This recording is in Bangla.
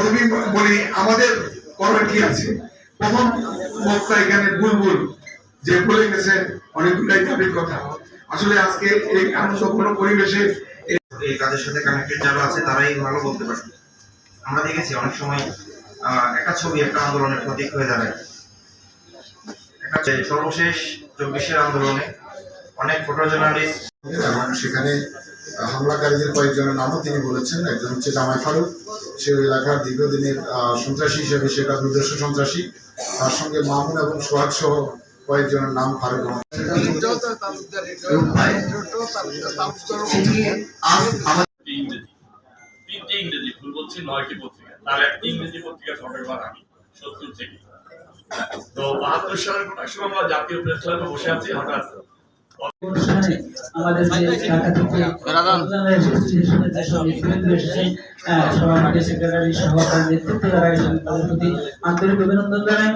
প্রথমেই বলি আমাদের করার কি আছে? প্রথম বক্তা এখানে বুলবুল যে বলে গেছে অনেকগুলাই দাবির কথা। আসলে আজকে এই আনন্দপূর্ণ পরিবেশে এই কাজের সাথে কানেক্টেড যারা আছে তারাই ভালো বলতে পারে আমরা দেখেছি অনেক সময় আহ, একটা ছবি একটা আন্দোলনের প্রতীক হয়ে দাঁড়ায়। একটা সর্বশেষ চব্বিশের আন্দোলনে অনেক ফটো জার্নালিস্ট সেখানে হামলাকারীদের কয়েকজনের নামও তিনি বলেছেন। একজন হচ্ছে জামাই ফারুক। সে এলাকার দীর্ঘদিনের সন্ত্রাসী হিসেবে সেটা দুর্দর্শ সন্ত্রাসী। তার সঙ্গে মামুন এবং সোহাগ সহ কয়েকজনের নাম ফারুক তিনটে ইংরেজি ভুল বলছি, নয়টি পত্রিকা। তার একটি ইংরেজি পত্রিকা ফটোগ্রাফার আমি, সত্তর থেকে। তো বাহাত্তর সালের এক সময় আমরা জাতীয় প্রেস ক্লাবে বসে আছি, হঠাৎ অনুষ্ঠানে আমাদের যে ঢাকা থেকে নেতৃবৃন্দ সভাপতি সেক্রেটারি সহ তার যারা এসেছেন তাদের প্রতি আন্তরিক অভিনন্দন জানাই।